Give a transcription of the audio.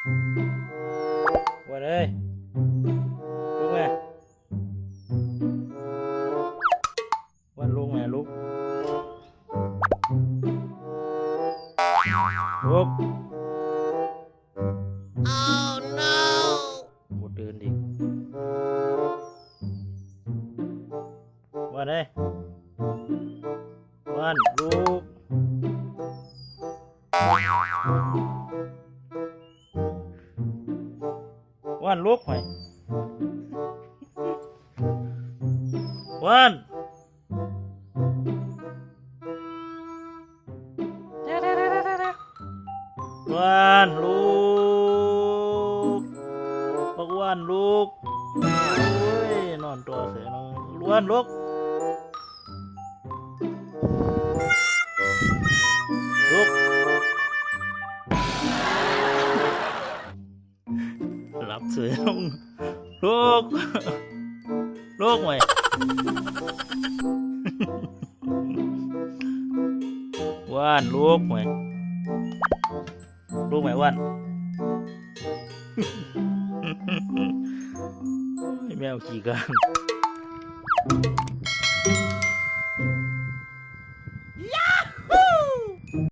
ว่าเลยลุกแม่วันลุกแม่ลุกลุก Oh no! หมดเดินอีกวันเลยวันลุก วันลุกไหมวันวันลุกบักวันลุกโอ้ยนอนตัวเสียนอนวันลุกลุก หลับเสียลงลุกลุกไหมว่านลูกไหมลูกไหมว่านแมวขี่กัน